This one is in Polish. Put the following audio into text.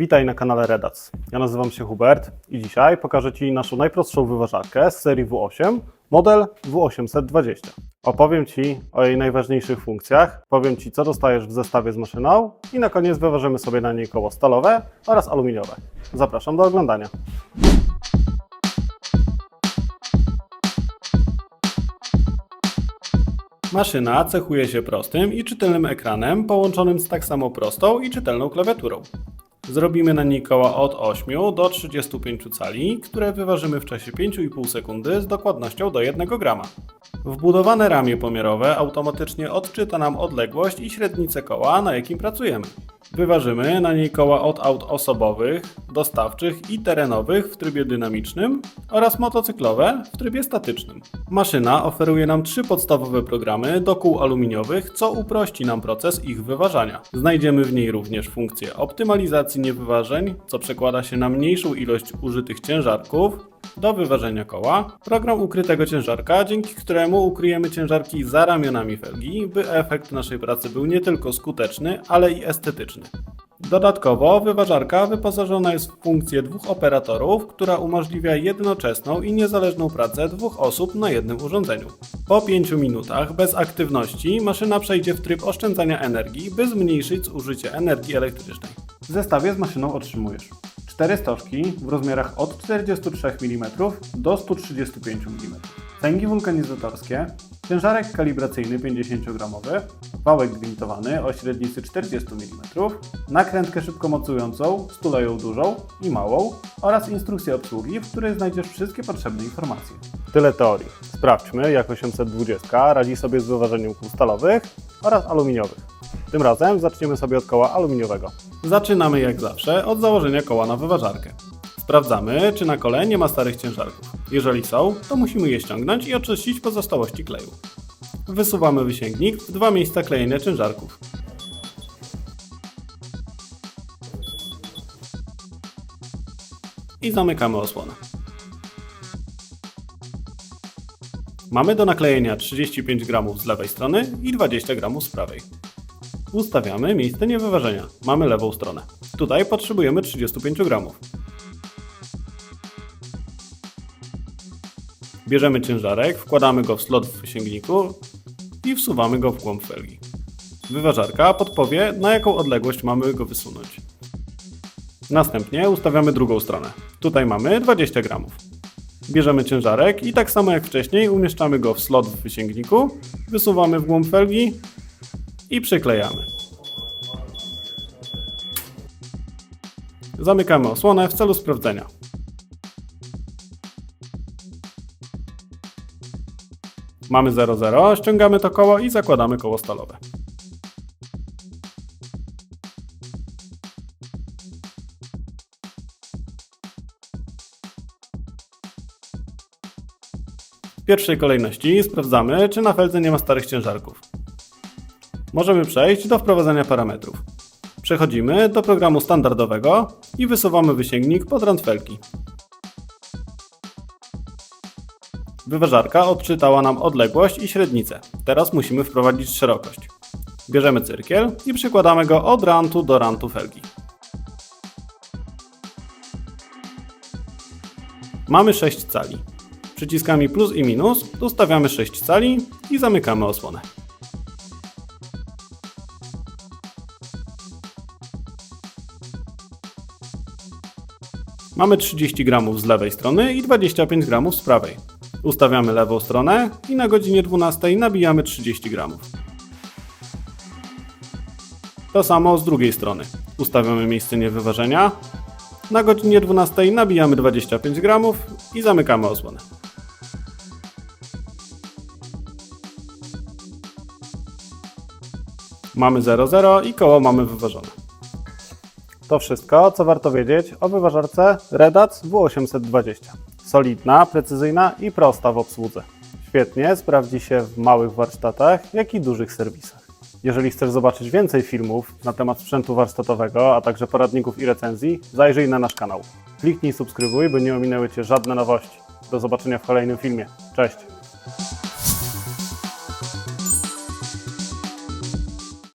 Witaj na kanale Redac. Ja nazywam się Hubert i dzisiaj pokażę Ci naszą najprostszą wyważarkę z serii W8, model W820. Opowiem Ci o jej najważniejszych funkcjach, powiem Ci co dostajesz w zestawie z maszyną i na koniec wyważymy sobie na niej koło stalowe oraz aluminiowe. Zapraszam do oglądania. Maszyna cechuje się prostym i czytelnym ekranem połączonym z tak samo prostą i czytelną klawiaturą. Zrobimy na niej koła od 8 do 35 cali, które wyważymy w czasie 5,5 sekundy z dokładnością do 1 grama. Wbudowane ramię pomiarowe automatycznie odczyta nam odległość i średnicę koła, na jakim pracujemy. Wyważymy na niej koła od aut osobowych, dostawczych i terenowych w trybie dynamicznym oraz motocyklowe w trybie statycznym. Maszyna oferuje nam trzy podstawowe programy do kół aluminiowych, co uprości nam proces ich wyważania. Znajdziemy w niej również funkcję optymalizacji niewyważeń, co przekłada się na mniejszą ilość użytych ciężarków, do wyważenia koła, program ukrytego ciężarka, dzięki któremu ukryjemy ciężarki za ramionami felgi, by efekt naszej pracy był nie tylko skuteczny, ale i estetyczny. Dodatkowo wyważarka wyposażona jest w funkcję dwóch operatorów, która umożliwia jednoczesną i niezależną pracę dwóch osób na jednym urządzeniu. Po 5 minutach bez aktywności maszyna przejdzie w tryb oszczędzania energii, by zmniejszyć zużycie energii elektrycznej. W zestawie z maszyną otrzymujesz cztery stożki w rozmiarach od 43 mm do 135 mm, cęgi wulkanizatorskie, ciężarek kalibracyjny 50-gramowy, wałek gwintowany o średnicy 40 mm, nakrętkę szybkomocującą z tuleją dużą i małą oraz instrukcję obsługi, w której znajdziesz wszystkie potrzebne informacje. Tyle teorii. Sprawdźmy, jak 820 radzi sobie z wyważeniem kół stalowych oraz aluminiowych. Tym razem zaczniemy sobie od koła aluminiowego. Zaczynamy jak zawsze od założenia koła na wyważarkę. Sprawdzamy, czy na kole nie ma starych ciężarków. Jeżeli są, to musimy je ściągnąć i oczyścić pozostałości kleju. Wysuwamy wysięgnik w dwa miejsca klejenia ciężarków. I zamykamy osłonę. Mamy do naklejenia 35 g z lewej strony i 20 g z prawej. Ustawiamy miejsce niewyważenia. Mamy lewą stronę. Tutaj potrzebujemy 35 gramów. Bierzemy ciężarek, wkładamy go w slot w wysięgniku i wsuwamy go w głąb felgi. Wyważarka podpowie, na jaką odległość mamy go wysunąć. Następnie ustawiamy drugą stronę. Tutaj mamy 20 gramów. Bierzemy ciężarek i tak samo jak wcześniej umieszczamy go w slot w wysięgniku, wysuwamy w głąb felgi i przyklejamy. Zamykamy osłonę w celu sprawdzenia. Mamy 0,0, ściągamy to koło i zakładamy koło stalowe. W pierwszej kolejności sprawdzamy, czy na feldze nie ma starych ciężarków. Możemy przejść do wprowadzania parametrów. Przechodzimy do programu standardowego i wysuwamy wysięgnik pod rand felki. Wyważarka odczytała nam odległość i średnicę. Teraz musimy wprowadzić szerokość. Bierzemy cyrkiel i przykładamy go od rantu do rantu felgi. Mamy 6 cali. Przyciskami plus i minus ustawiamy 6 cali i zamykamy osłonę. Mamy 30 gramów z lewej strony i 25 gramów z prawej. Ustawiamy lewą stronę i na godzinie 12 nabijamy 30 gramów. To samo z drugiej strony. Ustawiamy miejsce niewyważenia. Na godzinie 12 nabijamy 25 gramów i zamykamy osłonę. Mamy 0,0 i koło mamy wyważone. To wszystko, co warto wiedzieć o wyważarce Redac W820. Solidna, precyzyjna i prosta w obsłudze. Świetnie sprawdzi się w małych warsztatach, jak i dużych serwisach. Jeżeli chcesz zobaczyć więcej filmów na temat sprzętu warsztatowego, a także poradników i recenzji, zajrzyj na nasz kanał. Kliknij subskrybuj, by nie ominęły Cię żadne nowości. Do zobaczenia w kolejnym filmie. Cześć!